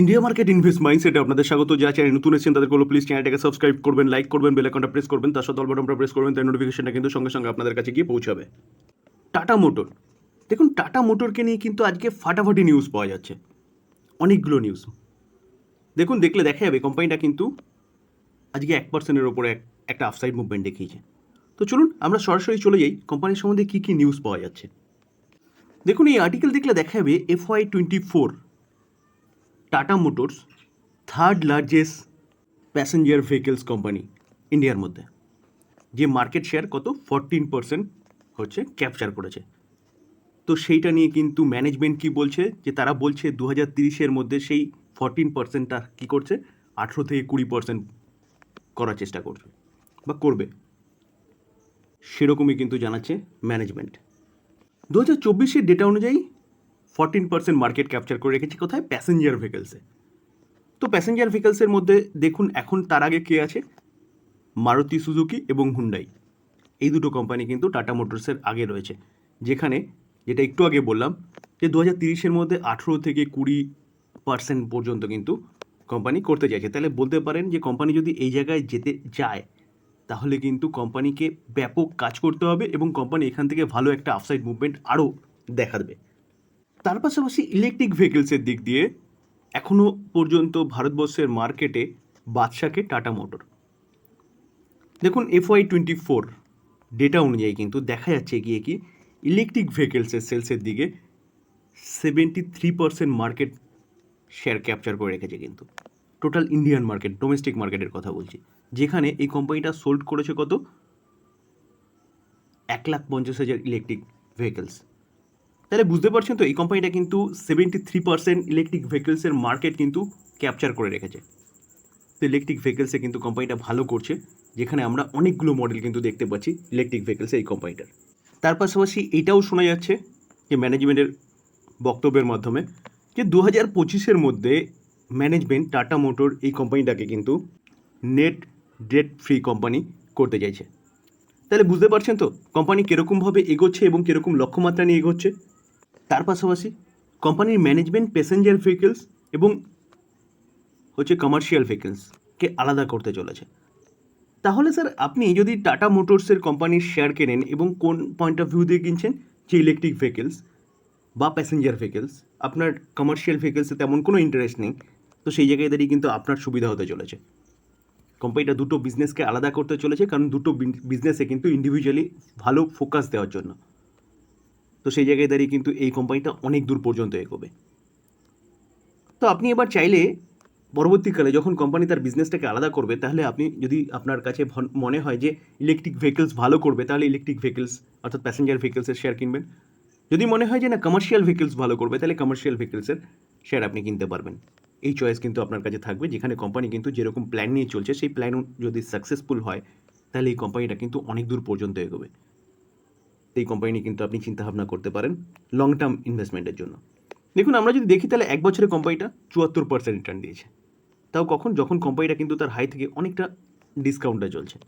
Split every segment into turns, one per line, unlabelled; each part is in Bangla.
ইন্ডিয়া মার্কেট ইনভেস্ট মাইন্ডসেটে আপনাদের স্বাগত। যা চ্যানেল নতুন এসেছেন তাদের কোনো প্লিজ চ্যানেলটাকে সাবস্ক্রাইব করবেন লাইক করবেন বেল আইকনটা প্রেস করবেন, তার সাথে বাটনটা প্রেস করবেন তাই নোটিফিকেশনটা কিন্তু সঙ্গে সঙ্গে আপনাদের কাছে গিয়ে পৌঁছাবে। টাটা মোটর দেখুন টাটা মোটরকে নিয়ে কিন্তু আজকে ফাটাফাটি নিউজ পাওয়া যাচ্ছে। অনেকগুলো নিউজ দেখুন, দেখলে দেখা যাবে কোম্পানিটা কিন্তু আজকে এক পার্সেন্টের ওপরে একটা আফসাইড মুভমেন্ট দেখিয়েছে। তো চলুন, আমরা সরাসরি চলে যাই কোম্পানির সম্বন্ধে কী কী নিউজ পাওয়া যাচ্ছে। দেখুন, এই আর্টিকেল দেখলে দেখা যাবে FY twenty four Tata motors third largest passenger vehicles company ইন্ডিয়ার মধ্যে। যে মার্কেট শেয়ার কত? ফরটিন পার্সেন্ট হচ্ছে ক্যাপচার করেছে। তো সেইটা নিয়ে কিন্তু ম্যানেজমেন্ট কি বলছে? যে তারা বলছে দু হাজার তিরিশের মধ্যে সেই ফরটিন পার্সেন্টটা কী করছে? আঠেরো থেকে কুড়ি পার্সেন্ট করার চেষ্টা করছে বা করবে। সেরকমই কিন্তু জানাচ্ছে ম্যানেজমেন্ট দু হাজার চব্বিশের ডেটা অনুযায়ী ফরটিন পার্সেন্ট মার্কেট ক্যাপচার করে রেখেছি কোথায়? প্যাসেঞ্জার ভেহিকেলসে তো প্যাসেঞ্জার ভেহিকেলসের মধ্যে দেখুন, এখন তার আগে কে আছে? মারুতি সুজুকি এবং হুন্ডাই এই দুটো কোম্পানি কিন্তু টাটা মোটরসের আগে রয়েছে। যেখানে, যেটা একটু আগে বললাম, যে দু হাজার তিরিশের মধ্যে আঠেরো থেকে কুড়ি পার্সেন্ট পর্যন্ত কিন্তু কোম্পানি করতে চাইছে। তাহলে বলতে পারেন যে কোম্পানি যদি এই জায়গায় যেতে যায়, তাহলে কিন্তু কোম্পানিকে ব্যাপক কাজ করতে হবে এবং কোম্পানি এখান থেকে ভালো একটা আফসাইড মুভমেন্ট আরও দেখা দেবে তার পাশাপাশি ইলেকট্রিক ভেহিকেলসের দিক দিয়ে এখনও পর্যন্ত ভারতবর্ষের মার্কেটে বাদশাকে টাটা মোটর দেখুন এফওয়াই টোয়েন্টি ফোর ডেটা অনুযায়ী কিন্তু দেখা যাচ্ছে গিয়ে কি ইলেকট্রিক ভেহিকেলসের সেলসের দিকে seventy three percent market share capture করে রেখেছে কিন্তু। টোটাল ইন্ডিয়ান মার্কেট ডোমেস্টিক মার্কেটের কথা বলছি। যেখানে এই কোম্পানিটা সোল্ড করেছে কত? এক লাখ পঞ্চাশ হাজার ইলেকট্রিক ভেহিকেলস তাহলে বুঝতে পারছেন তো, এই কোম্পানিটা কিন্তু সেভেন্টি থ্রি পার্সেন্ট ইলেকট্রিক ভেহিকেলসের মার্কেট কিন্তু ক্যাপচার করে রেখেছে। তো ইলেকট্রিক ভেহিকেলসে কিন্তু কোম্পানিটা ভালো করছে, যেখানে আমরা অনেকগুলো মডেল কিন্তু দেখতে পাচ্ছি ইলেকট্রিক ভেহিকেলসে এই কোম্পানিটার তার পাশাপাশি এটাও শোনা যাচ্ছে যে ম্যানেজমেন্টের বক্তব্যের মাধ্যমে যে দু হাজার পঁচিশের মধ্যে ম্যানেজমেন্ট টাটা মোটর এই কোম্পানিটাকে কিন্তু নেট ডেট ফ্রি কোম্পানি করতে চাইছে। তাহলে বুঝতে পারছেন তো কোম্পানি কীরকমভাবে এগোচ্ছে এবং কীরকম লক্ষ্যমাত্রা নিয়ে এগোচ্ছে? তার পাশাপাশি কোম্পানির ম্যানেজমেন্ট প্যাসেঞ্জার ভেহিকেলস এবং হচ্ছে কমার্শিয়াল ভেহিকেলসকে আলাদা করতে চলেছে। তাহলে স্যার আপনি যদি টাটা মোটরসের কোম্পানির শেয়ার কেনেন এবং কোন পয়েন্ট অফ ভিউ দিয়ে কিনছেন, যে ইলেকট্রিক ভেহিকেলস বা প্যাসেঞ্জার ভেহিকেলস আপনার কমার্শিয়াল ভেহিকেলসে তেমন কোনো ইন্টারেস্ট নেই, তো সেই জায়গায় দাঁড়িয়ে কিন্তু আপনার সুবিধা হতে চলেছে। কোম্পানিটা দুটো বিজনেসকে আলাদা করতে চলেছে, কারণ দুটো বিজনেসে কিন্তু ইন্ডিভিজুয়ালি ভালো ফোকাস দেওয়ার জন্য। তো সেই জায়গায় দাঁড়িয়ে কিন্তু এই কোম্পানিটা অনেক দূর পর্যন্ত এগোবে। তো আপনি এবার চাইলে পরবর্তীকালে যখন কোম্পানি তার বিজনেসটাকে আলাদা করবে, তাহলে আপনি যদি আপনার কাছে মনে হয় যে ইলেকট্রিক ভেহিকেলস ভালো করবে, তাহলে ইলেকট্রিক ভেহিকেলস অর্থাৎ প্যাসেঞ্জার ভেহিকলসের শেয়ার কিনবেন। যদি মনে হয় যে না কমার্শিয়াল ভেহিকেলস ভালো করবে, তাহলে কমার্শিয়াল ভেহিকলসের শেয়ার আপনি কিনতে পারবেন। এই চয়েস কিন্তু আপনার কাছে থাকবে, যেখানে কোম্পানি কিন্তু যেরকম প্ল্যান নিয়ে চলছে, সেই প্ল্যান যদি সাকসেসফুল হয়, তাহলে এই কোম্পানিটা কিন্তু অনেক দূর পর্যন্ত এগোবে। এই কোম্পানি নিয়ে কিন্তু আপনি চিন্তাভাবনা করতে পারেন লং টার্ম ইনভেস্টমেন্টের জন্য। দেখুন, আমরা যদি দেখি তাহলে এক বছরে কোম্পানিটা চুয়াত্তর পার্সেন্ট রিটার্ন দিয়েছে। তাও কখন? যখন কোম্পানিটা কিন্তু তার হাই থেকে অনেকটা ডিসকাউন্টে চলছে।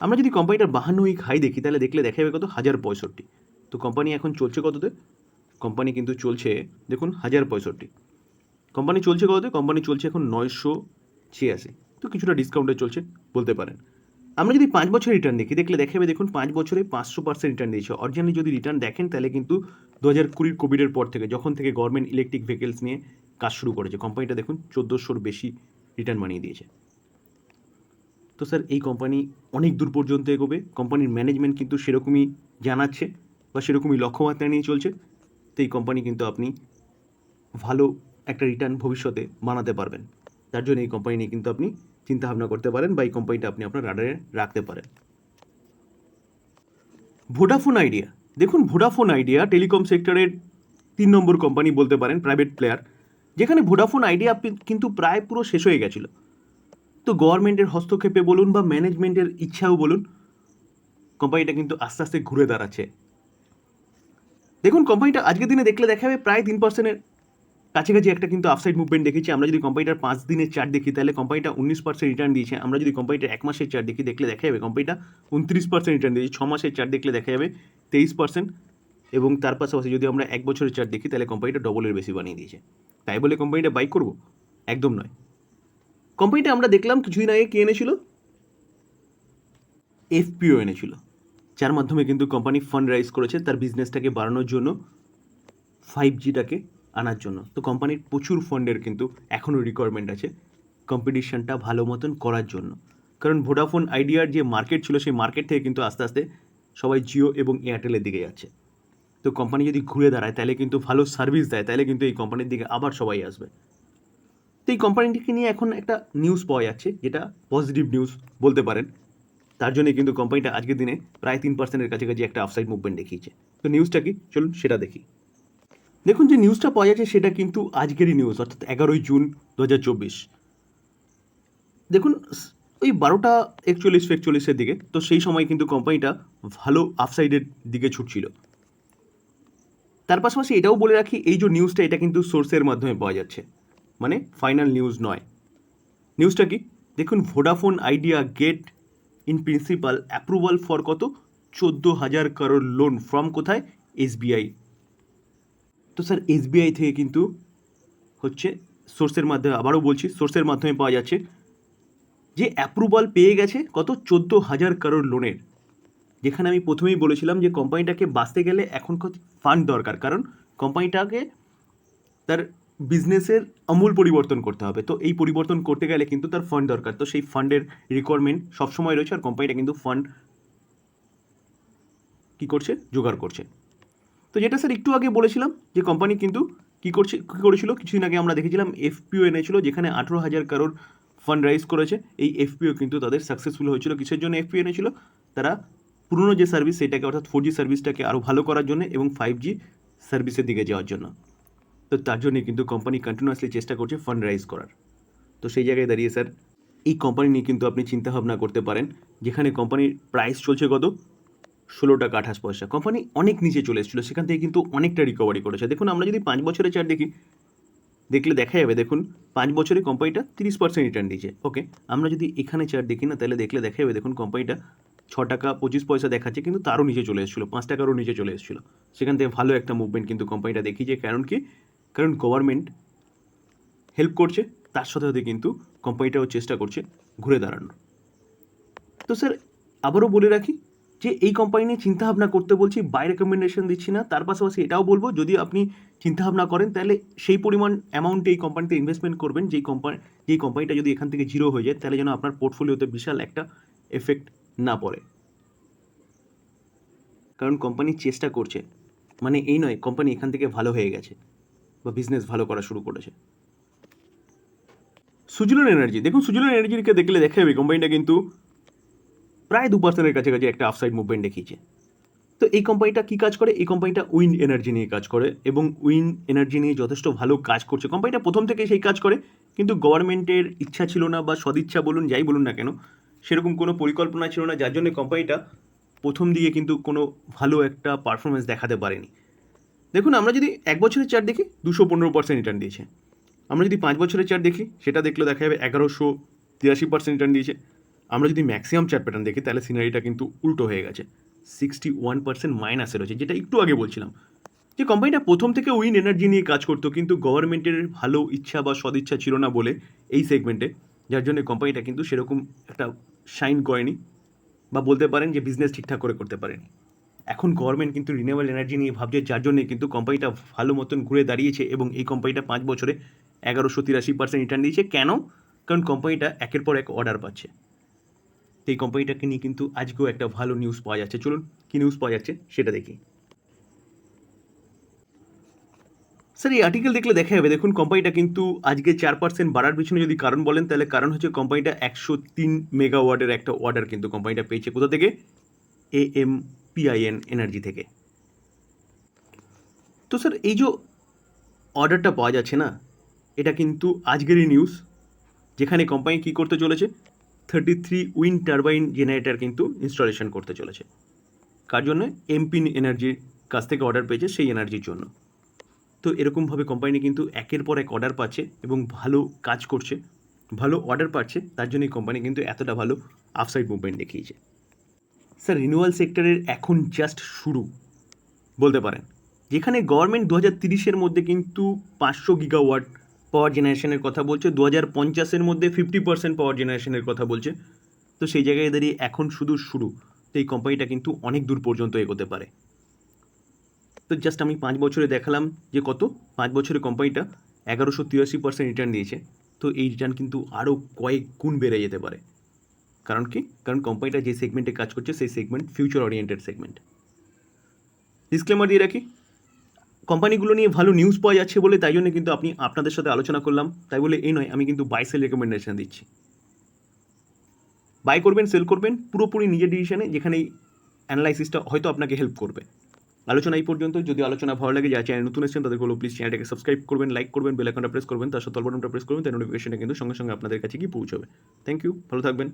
আমরা যদি কোম্পানিটার বাহান্ন উইক হাই দেখি, তাহলে দেখলে দেখা যাবে কত? হাজার পঁয়ষট্টি। তো কোম্পানি এখন চলছে কততে? কোম্পানি কিন্তু চলছে, দেখুন, হাজার পঁয়ষট্টি। কোম্পানি চলছে কততে? কোম্পানি চলছে এখন নয়শো ছিয়াশি। তো কিছুটা ডিসকাউন্টে চলছে, বলতে পারেন। আমরা যদি পাঁচ বছর রিটার্ন দেখি, দেখলে দেখা যাবে দেখুন পাঁচ বছরে পাঁচশো পার্সেন্ট রিটার্ন দিয়েছে। অরিজিনালি যদি রিটার্ন দেখেন, তাহলে কিন্তু দু হাজার কুড়ির কোভিডের পর থেকে, যখন থেকে গভর্নমেন্ট ইলেকট্রিক ভেহিকেলস নিয়ে কাজ শুরু করেছে কোম্পানিটা দেখুন চোদ্দোশোর বেশি রিটার্ন বানিয়ে দিয়েছে। তো স্যার এই কোম্পানি অনেক দূর পর্যন্ত এগোবে। কোম্পানির ম্যানেজমেন্ট কিন্তু সেরকমই জানাচ্ছে বা সেরকমই লক্ষ্যমাত্রা নিয়ে চলছে। তো এই কোম্পানি কিন্তু আপনি ভালো একটা রিটার্ন ভবিষ্যতে বানাতে পারবেন। তার জন্য এই কোম্পানি নিয়ে কিন্তু আপনি চিন্তা ভাবনা করতে পারেন বা এই কোম্পানিটা আপনি আপনার রাডারে রাখতে পারেন। ভোডাফোন আইডিয়া দেখুন ভোডাফোন আইডিয়া টেলিকম সেক্টরের তিন নম্বর কোম্পানি বলতে পারেন প্রাইভেট প্লেয়ার যেখানে ভোডাফোন আইডিয়া কিন্তু প্রায় পুরো শেষ হয়ে গেছিল। তো গভর্নমেন্টের হস্তক্ষেপে বলুন বা ম্যানেজমেন্টের ইচ্ছাও বলুন কোম্পানিটা কিন্তু আস্তে আস্তে ঘুরে দাঁড়াচ্ছে। দেখুন কোম্পানিটা আজকের দিনে দেখলে দেখা যাবে প্রায় তিন পার্সেন্টের কাছাকাছি একটা কিন্তু আফসাইড মুভমেন্ট দেখেছি। আমরা যদি কোম্পানিটার পাঁচ দিনের চার্ট দেখি, তাহলে কোম্পানিটা উনিশ পার্সেন্ট রিটার্ন দিয়েছে। আমরা যদি কোম্পানিটার এক মাসের চার্ট দেখি, দেখলে দেখা যাবে কোম্পানিটা উনত্রিশ পার্সেন্ট রিটার্ন দিয়েছে। ছ মাসের চার্ট দেখলে দেখা যাবে তেইশ পার্সেন্ট এবং তার পাশাপাশি যদি আমরা এক বছরের চার্ট দেখি, তাহলে কোম্পানিটা ডবলের বেশি বানিয়ে দিয়েছে। তাই বলে কোম্পানিটা বাই করব? একদম নয়। কোম্পানিটা আমরা দেখলাম কিছুদিন আগে কে এনেছিল? এফপিও এনেছিল। যার মাধ্যমে কিন্তু কোম্পানি ফান্ড রাইজ করেছে। তার বিজনেসটাকে বাড়ানোর জন্য ফাইভ জিটাকে আনার জন্য। তো কোম্পানির প্রচুর ফান্ডের কিন্তু এখনও রিকোয়ারমেন্ট আছে কম্পিটিশনটা ভালো মতন করার জন্য। কারণ ভোডাফোন আইডিয়ার যে মার্কেট ছিল, সেই মার্কেট থেকে কিন্তু আস্তে আস্তে সবাই জিও এবং এয়ারটেলের দিকে যাচ্ছে। তো কোম্পানি যদি ঘুরে দাঁড়ায়, তাহলে কিন্তু ভালো সার্ভিস দেয়, তাহলে কিন্তু এই কোম্পানির দিকে আবার সবাই আসবে। তো এই কোম্পানিটিকে নিয়ে এখন একটা নিউজ পাওয়া যাচ্ছে, যেটা পজিটিভ নিউজ বলতে পারেন। তার জন্য কিন্তু কোম্পানিটা আজকের দিনে প্রায় তিন পার্সেন্টের কাছাকাছি একটা আফসাইড মুভমেন্ট দেখিয়েছে। তো নিউজটা কি? চলুন সেটা দেখি। দেখুন যে নিউজটা পাওয়া যাচ্ছে সেটা কিন্তু আজকেরই নিউজ অর্থাৎ এগারোই জুন দু হাজার চব্বিশ। দেখুন, ওই বারোটা একচল্লিশ একচল্লিশের দিকে, তো সেই সময় কিন্তু কোম্পানিটা ভালো আফসাইডের দিকে ছুটছিল। তার পাশাপাশি এটাও বলে রাখি, এই যে নিউজটা এটা কিন্তু সোর্সের মাধ্যমে পাওয়া যাচ্ছে। মানে ফাইনাল নিউজ নয়। নিউজটা কি? দেখুন Vodafone Idea get in principal approval for কত? চোদ্দ হাজার কারোর লোন ফ্রম কোথায়? এসবিআই তো স্যার এসবিআই থেকে কিন্তু হচ্ছে সোর্সের মাধ্যমে, আবারও বলছি সোর্সের মাধ্যমে পাওয়া যাচ্ছে যে অ্যাপ্রুভাল পেয়ে গেছে কত? চোদ্দ হাজার কারোর লোনের যেখানে আমি প্রথমেই বলেছিলাম যে কোম্পানিটাকে বাঁচতে গেলে এখন ফান্ড দরকার, কারণ কোম্পানিটাকে তার বিজনেসের আমূল পরিবর্তন করতে হবে। তো এই পরিবর্তন করতে গেলে কিন্তু তার ফান্ড দরকার। তো সেই ফান্ডের রিকোয়ারমেন্ট সবসময় রয়েছে আর কোম্পানিটা কিন্তু ফান্ড কী করছে? জোগাড় করছে। তো যেটা স্যার একটু আগে বলেছিলাম, যে কোম্পানি কিন্তু কী করছে, কী করেছিল? কিছুদিন আগে আমরা দেখেছিলাম এফপিও এনেছিল, যেখানে আঠেরো হাজার কারোর ফান্ড রাইজ করেছে। এই এফপিও কিন্তু তাদের সাকসেসফুল হয়েছিল। কিসের জন্য এফপিও এনেছিল? তারা পুরনো যে সার্ভিস সেটাকে অর্থাৎ ফোর জি সার্ভিসটাকে আরও ভালো করার জন্য এবং ফাইভ জি সার্ভিসের দিকে যাওয়ার জন্য। তো তার জন্যে কিন্তু কোম্পানি কন্টিনিউয়াসলি চেষ্টা করছে ফান্ড রাইজ করার। তো সেই জায়গায় দাঁড়িয়ে স্যার, এই কোম্পানি নিয়ে কিন্তু আপনি চিন্তাভাবনা করতে পারেন, যেখানে কোম্পানির প্রাইস চলছে কত? ষোলো টাকা আঠাশ পয়সা। কোম্পানি অনেক নিচে চলে এসেছিল, সেখান থেকে কিন্তু অনেকটা রিকভারি করেছে। দেখুন, আমরা যদি পাঁচ বছরের চার দেখি, দেখলে দেখা যাবে, দেখুন, পাঁচ বছরে কোম্পানিটা তিরিশ পার্সেন্ট রিটার্ন দিয়েছে। ওকে আমরা যদি এখানে চার দেখি না, তাহলে দেখলে দেখা যাবে, দেখুন কোম্পানিটা ছ টাকা পঁচিশ পয়সা দেখাচ্ছে, কিন্তু তারও নিচে চলে এসেছিল, পাঁচ টাকারও নিচে চলে এসেছিল। সেখান থেকে ভালো একটা মুভমেন্ট কিন্তু কোম্পানিটা দেখিয়েছে, কারণ কি? কারণ গভর্নমেন্ট হেল্প করছে, তার সাথে সাথে কিন্তু কোম্পানিটাও চেষ্টা করছে ঘুরে দাঁড়ানোর। তো স্যার আবারও বলে রাখি যে এই কোম্পানি নিয়ে চিন্তাভাবনা করতে বলছি বাই রেকমেন্ডেশন দিচ্ছি না। তার পাশাপাশি এটাও বলব, যদি আপনি চিন্তাভাবনা করেন, তাহলে সেই পরিমাণ অ্যামাউন্টে এই কোম্পানিতে ইনভেস্টমেন্ট করবেন। যেই কোম্পানি যেই কোম্পানিটা যদি এখান থেকে জিরো হয়ে যায়, তাহলে যেন আপনার পোর্টফোলিওতে বিশাল একটা এফেক্ট না পড়ে। কারণ কোম্পানি চেষ্টা করছে। মানে এই নয় কোম্পানি এখান থেকে ভালো হয়ে গেছে বা বিজনেস ভালো করা শুরু করেছে। সুজলন এনার্জি দেখুন সুজলন এনার্জিকে দেখলে দেখা যাবে কোম্পানিটা কিন্তু প্রায় দু পার্সেন্টের কাছাকাছি একটা আফসাইড মুভমেন্ট দেখিয়েছে। তো এই কোম্পানিটা কী কাজ করে? এই কোম্পানিটা উইন্ড এনার্জি নিয়ে কাজ করে এবং উইন্ড এনার্জি নিয়ে যথেষ্ট ভালো কাজ করছে। কোম্পানিটা প্রথম থেকে সেই কাজ করে, কিন্তু গভর্নমেন্টের ইচ্ছা ছিল না বা সদিচ্ছা বলুন, যাই বলুন না কেন, সেরকম কোনো পরিকল্পনা ছিল না, যার জন্য কোম্পানিটা প্রথম দিকে কিন্তু কোনো ভালো একটা পারফরমেন্স দেখাতে পারেনি। দেখুন, আমরা যদি এক বছরের চার দেখি, দুশো পনেরো পার্সেন্ট রিটার্ন দিয়েছে। আমরা যদি পাঁচ বছরের চার দেখি, সেটা দেখলে দেখা যাবে এগারোশো তিরাশি পার্সেন্ট রিটার্ন দিয়েছে। আমরা যদি ম্যাক্সিমাম চার্ট প্যাটার্ন দেখি, তাহলে সিনারিটা কিন্তু উল্টো হয়ে গেছে। সিক্সটি ওয়ান পার্সেন্ট মাইনাসে রয়েছে, যেটা একটু আগে বলছিলাম। যে কোম্পানিটা প্রথম থেকে উইন এনার্জি নিয়ে কাজ করতো, কিন্তু গভর্নমেন্টের ভালো ইচ্ছা বা সদিচ্ছা ছিল না বলে এই সেগমেন্টে যার জন্য কোম্পানিটা কিন্তু সেরকম একটা শাইন করেনি বা বলতে পারেন যে বিজনেস ঠিকঠাক করে করতে পারেনি। এখন গভর্নমেন্ট কিন্তু রিনিউয়েবল এনার্জি নিয়ে ভাবছে, যার জন্য কিন্তু কোম্পানিটা ভালো মতন ঘুরে দাঁড়িয়েছে এবং এই কোম্পানিটা পাঁচ বছরে এগারোশো তিরাশি পার্সেন্ট রিটার্ন দিয়েছে। কেন? কারণ কোম্পানিটা একের পর এক অর্ডার পাচ্ছে। তো এই কোম্পানিটাকে নিয়ে কিন্তু আজকেও একটা ভালো নিউজ পাওয়া যাচ্ছে। চলুন, কী নিউজ পাওয়া যাচ্ছে সেটা দেখি। স্যার এই আর্টিকেল দেখলে দেখা যাবে, দেখুন কোম্পানিটা কিন্তু আজকে চার পার্সেন্ট বাড়ার পিছনে যদি কারণ বলেন, তাহলে কারণ হচ্ছে কোম্পানিটা একশো তিন মেগাওয়াটের একটা অর্ডার কিন্তু কোম্পানিটা পেয়েছে। কোথা থেকে? এ এম পিআইএন এনার্জি থেকে। তো স্যার এই যে অর্ডারটা পাওয়া যাচ্ছে না, এটা কিন্তু আজকেরই নিউজ যেখানে কোম্পানি কী করতে চলেছে? Thirty three wind turbine generator কিন্তু ইনস্টলেশন করতে চলেছে। কার জন্য? এমপিন এনার্জির কাছ থেকে অর্ডার পেয়েছে সেই এনার্জির জন্য। তো এরকমভাবে কোম্পানি কিন্তু একের পর এক অর্ডার পাচ্ছে এবং ভালো কাজ করছে। ভালো অর্ডার পাচ্ছে, তার জন্যই কোম্পানি কিন্তু এতটা ভালো আফসাইড মুভমেন্ট দেখিয়েছে। স্যার রিনিউয়াল সেক্টরের এখন জাস্ট শুরু, বলতে পারেন। যেখানে গভর্নমেন্ট দু হাজার তিরিশের মধ্যে কিন্তু পাঁচশো গিগাওয়াট পাওয়ার জেনারেশনের কথা বলছে দু হাজার পঞ্চাশের মধ্যে ফিফটি পার্সেন্ট পাওয়ার জেনারেশনের কথা বলছে। তো সেই জায়গায় দাঁড়িয়ে এখন শুধু শুরু, তো এই কোম্পানিটা কিন্তু অনেক দূর পর্যন্ত এগোতে পারে। তো জাস্ট আমি পাঁচ বছরে দেখালাম যে কত? পাঁচ বছরে কোম্পানিটা এগারোশো তিরাশি পার্সেন্ট রিটার্ন দিয়েছে, তো এই রিটার্ন কিন্তু আরও কয়েক গুণ বেড়ে যেতে পারে। কারণ কি? কারণ কোম্পানিটা যে সেগমেন্টে কাজ করছে, সেই segment future oriented segment disclaimer দিয়ে রাখি কোম্পানিগুলো নিয়ে ভালো নিউজ পাওয়া যাচ্ছে বলে তাই জন্য কিন্তু আপনি আপনাদের সাথে আলোচনা করলাম। তাই বলে এই নয়, আমি কিন্তু বাই সেল রেকমেন্ডেশন দিচ্ছি। বাই করবেন সেল করবেন, পুরোপুরি নিজের ডিসিশনে যেখানে এই অ্যানালাইসিসটা হয়তো আপনাকে হেল্প করবে। আলোচনা এই পর্যন্ত। যদি আলোচনা ভালো লাগে যা চ্যানেল নতুন এসেছেন তাদের প্লিজ চ্যানেলটাকে সাবস্ক্রাইব করবেন লাইক করবেন বেল আইকনটা প্রেস করবেন, তার সাথে তল বাটনটা প্রেস করবেন তার নোটিফিকেশনটা কিন্তু সঙ্গে সঙ্গে আপনাদের কাছে গিয়ে পৌঁছবে। থ্যাংক ইউ ভালো থাকবেন।